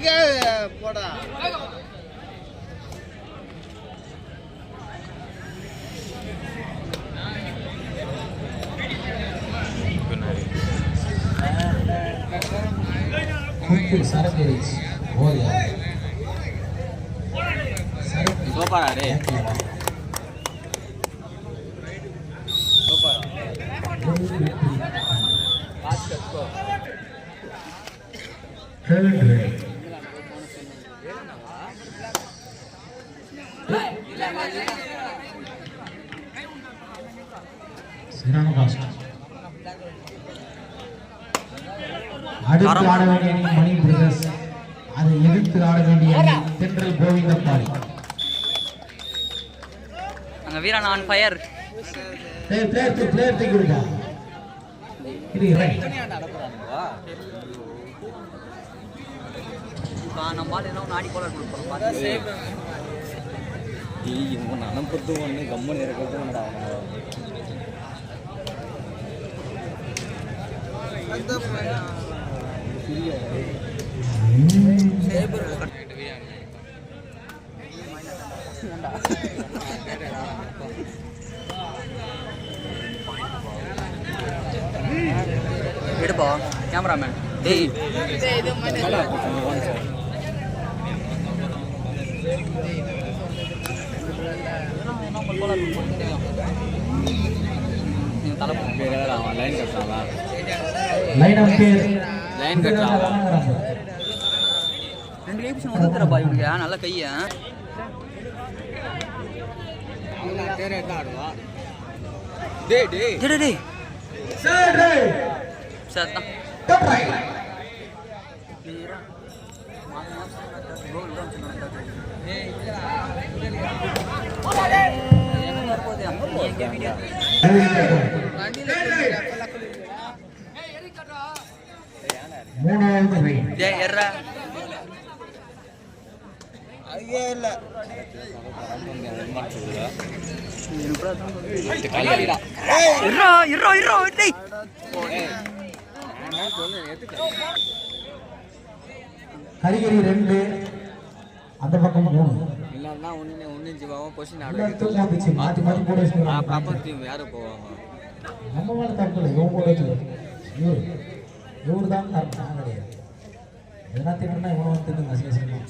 இங்க போடா? பின்னாடி குத்து சரக்கு ஓரியா சரக்கு சரியான பாஸ்ட் அடுத்து ஆட வேண்டிய அணி மணி பிரதர்ஸ் அதை எதிர்த்து ஆட வேண்டிய தென்றல் கோவிந்தப்பாடி. அங்க வீரன் on fire player player player தூக்கி கொடுப்பா இது ரைட் நம்ம பாட்டு என்ன நாடி போல கொடுப்போம் இவன் அனுப்புறது ஒன்று கம்மன் இருக்கிறது ஒன்றுடா எடுப்பா கேமராமேன் டேய் லைன் கட்டுறாங்களா லைன் ஆஃப் பேர் லைன் கட்டுறாங்களா ரெண்டு கை பிடிச்சி ஒதுக்குறப்பா இவங்க நல்ல கையை டேய் டேய் டேய் டேய், டேய் தேர்ட் ரைட் சரி தான் டாப் ரைட் மூணாவது ரைட் டேய் எர்ரா ஐயே இல்ல இருறா இருறா இருறா டேய் ஹரிகிரி ரெண்டு அந்த பக்கம் மூணு இல்லைன்னா ஒன்று ஒன்று ஜீவாவும் பொசிஷன் வச்சுக்கிறாங்க. ப்ராப்பர் டீம் யாரு போவாங்க? நம்ம மேல தப்பு இல்லை. போட வச்சு இவரு இவரு தான் காரணம் நான் கிடையாது. எதனா திட்டுனா இவனை வந்து திட்டுங்க அசிங்க அசிங்கமா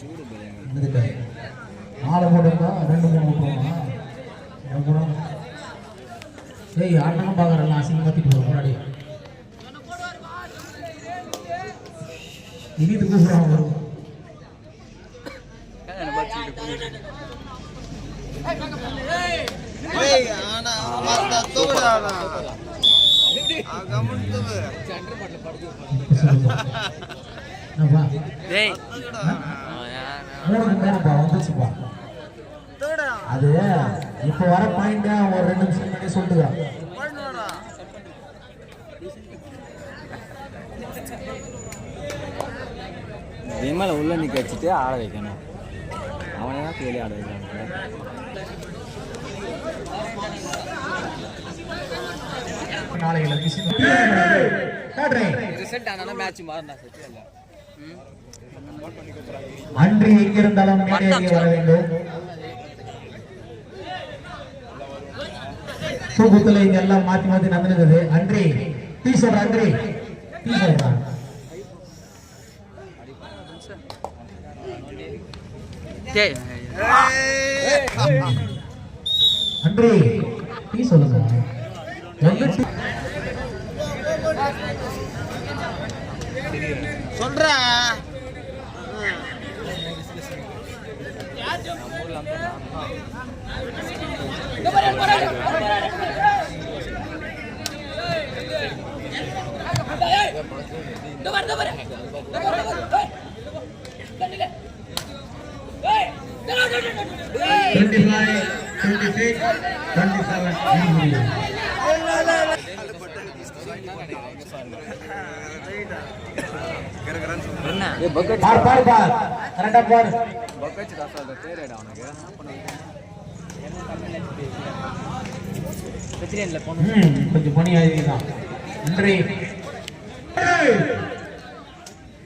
இதுக்கு நாலு போட்டுருந்தா ரெண்டு மூணு விட்டுருவாங்க அப்புறம் ஏய் அண்ணனும் பார்க்குறேன் அசிங்கமாக திட்டு முன்னாடி இனித்து கூப்பிடுறான் வரும் என்ன பார்த்து ஏய் ஆனா அந்த தூக்குடா கம்மன் தூக்கு என்னப்பா டேய் மூணுக்கு மேலப்பா வந்துச்சுப்பா தூக்குடா அது இப்போ வர பாயிண்ட் ஒரு ரெண்டு நிமிஷம் முன்னாடியே சொல்லுங்க விமலை உள்ள நிக்க வச்சுட்டு ஆட வைக்கணும். அவனை தான் வெளியே ஆட வைக்கணும். இல்லை. அன்றி எங்கிருந்தாலும் வர வேண்டும். தூக்கத்துல இங்க எல்லாம் மாத்தி மாத்தி நடந்துருக்குது அன்றி டீ சொல்ற அன்றி. டீ சொல்றான் டேய் நன்றி. நீ சொல்லுங்க. சொல்ற. ரெண்டு பாய் டுவெண்ட்டி சிக்ஸ் டுவெண்ட்டி செவன் என்ன ஏ பக்கெட் பார் பார் பார். கரெக்டா பார். பக்கெட் காசு அந்த தேரடா அவனுக்கு ம், கொஞ்சம் பணி ஆகிதான் நன்றி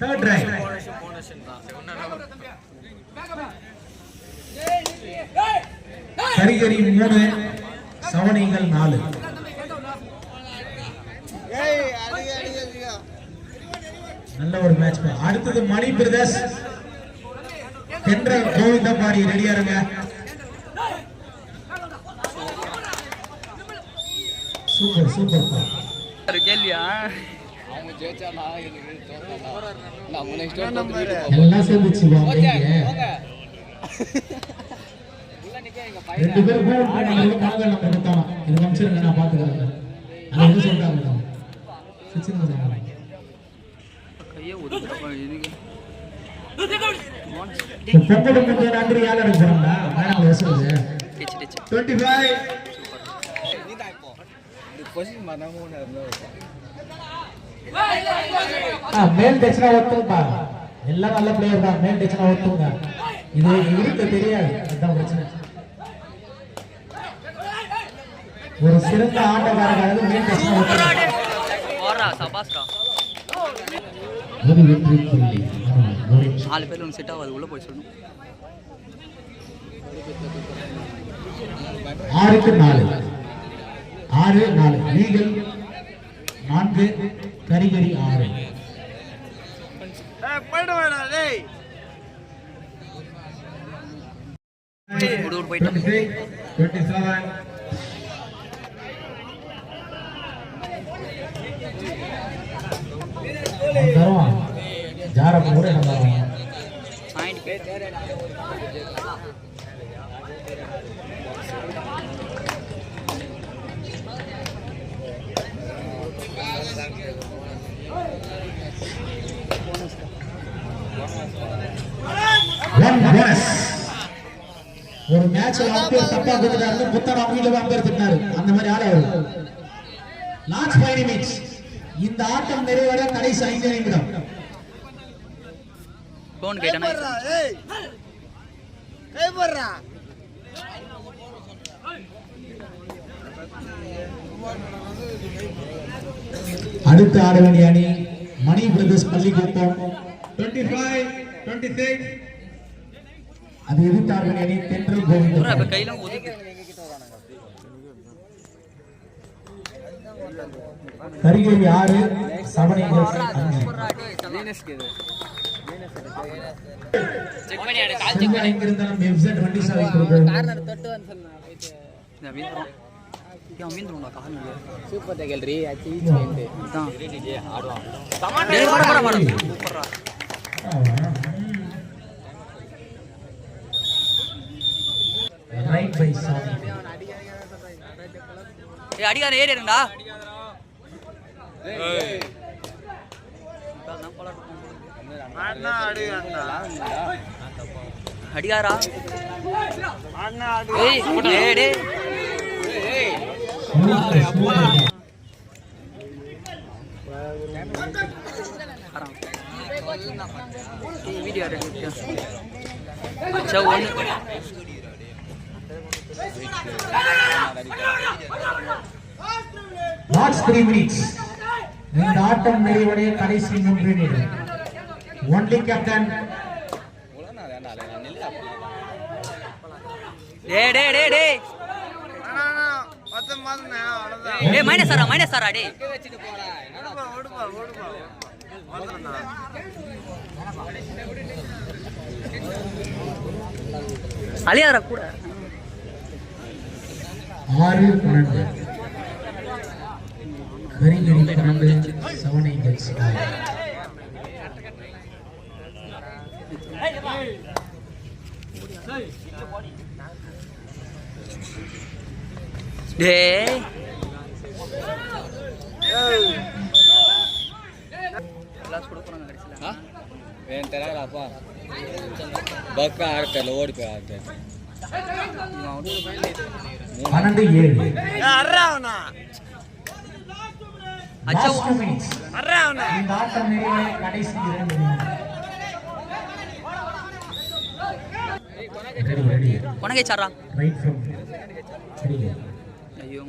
தேர்ட் ரைட் கரிகரி மூணு சவணிகள் நாலு. நல்ல ஒரு மேட்ச் அடுத்தது மணி பிரதர்ஸ். தென்றல் கோவிந்தபாடி ரெடியா இருங்க. சூப்பர் சூப்பர் பா ஒரு ரெண்டு பேரும் போன் பண்ணாங்க காதல் நம்பர் கொடுத்தாங்க இது அனுப்பிச்சிருங்க நான் பாத்துக்கிறேன் அது என்ன சொல்றாங்க வச்சிருங்க சார். கையை ஒதுக்குறப்ப இதுக்கு இப்ப பொங்கல் முக்கிய நன்றி யார் எடுக்க போறாங்களா மேடம் டுவெண்ட்டி ஃபைவ் இருந்தால் மேல் டச்னா ஒத்துங்கப்பா எல்லாம் நல்ல பிளேயர் தான். மேல் டச்னா ஒத்துங்க இது இருக்க தெரியாது. அதுதான் பிரச்சனை ஒரு சிறந்த ஆட்டக்காரர்கள் மேல் டச்னா ஒத்துங்க போடுறா சபாஸ்ரா ஒரு வெற்றி புள்ளி ஆமா, ஒரு நாலு பேர் ஒன்று செட் ஆகாது உள்ள போய் சொல்லணும். ஆறுக்கு நாலு. ஆறு நாலு. லீகல் நான்கு கரிகரி ஆறு. போயிட்டு. 26, 27. அவன் தருவான் ஜார கூட நல்லா ஒரு மேட்ச் அம்பேர் தப்பா கொடுத்தாரு அவங்க அந்த மாதிரி ஆள லாஸ்ட் ஃபைவ் நிமிட்ஸ் இந்த ஆட்டம் நிறைவட கடைசி ஐந்து நிமிடம். ஃபோன் கேட்டானா? அடுத்து ஆட வேண்டிய அணி மணி டுவெண்ட்டி சிக்ஸ் அது எதிர்த்து ஆட வேண்டிய அணி தென்றல் இப்ப கோவிந்தம் கையெல்லாம் கரிகேவி ஆறு சவணிகள் எங்கிருந்தாலும் வெப்சைட் வண்டி சாவி கொடுக்கும் சூப்பர் சூப்பர்ரா ரைட் பை சாமி ஏறி இருங்கடா அடிகாரா ஏய் டேய் டேய் ஆறாம். ஏய் வீடியோ எடுத்து அச்சா ஒன்று லாஸ்ட் த்ரீ மினிட்ஸ் இந்த ஆட்டம் நிறைவடைய கடைசி மூன்று நிமிடம் ஒன்லி கேப்டன் டேய் டேய் டேய் டேய் டேய் மைனஸ் ஆறா மைனஸ் ஆறா டேய் அழியாதரா கூட. ஆறு பன்னெண்டு. கரிங்கடி பன்னெண்டு செவன் ஏஞ்சல்ஸ் டேய். கிளாஸ் பன்னெண்டு ஏழு. இந்த ஆட்டம் நிறைவடைய கடைசி இரண்டு. ஐயோ.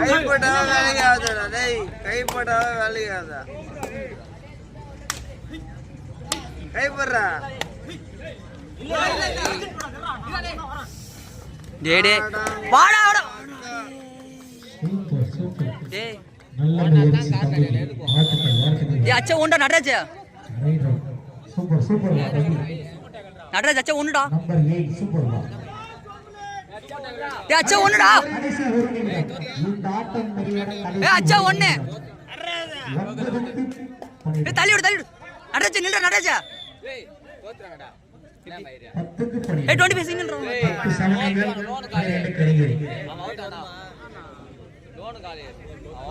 கைப்பட்டாவே டேய் கைப்பட்டாவே வேலைக்கு ஆகுதா கைப்படுறா டே டே வாடா நல்ல முயற்சி. வாழ்த்துக்கள், வாழ்த்துக்கள். டேய் அச்சா ஒன்றா நடராஜ் super. Ready. நடராஜ் அச்சா ஒன்றுடா Number eight, super. டேய் அச்சா நிமிடம். இந்த ஆட்டம் அச்சா, ஒண்ணு. தள்ளி விடு தள்ளி விடு நடராஜ் நில்றா நடராஜ் பன்னிரண்டு கணிகள்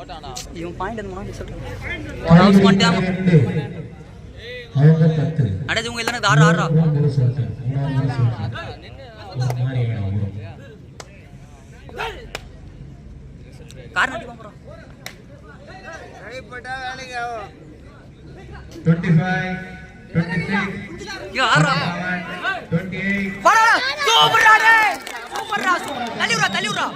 இவன் பாயிண்ட் வந்து முன்னாடி சொல்றேன் நடராஜ் உங்க இல்லைன்னா ஆறு ஆறா. கார் நட்டி போறோம் கைப்பட்டா வேலைக்கு ஆகும் 25, 26, ஐயோ ஆறா 28, வாடா சூப்பர்டா டேய் சூப்பர்டா தள்ளி விடுறா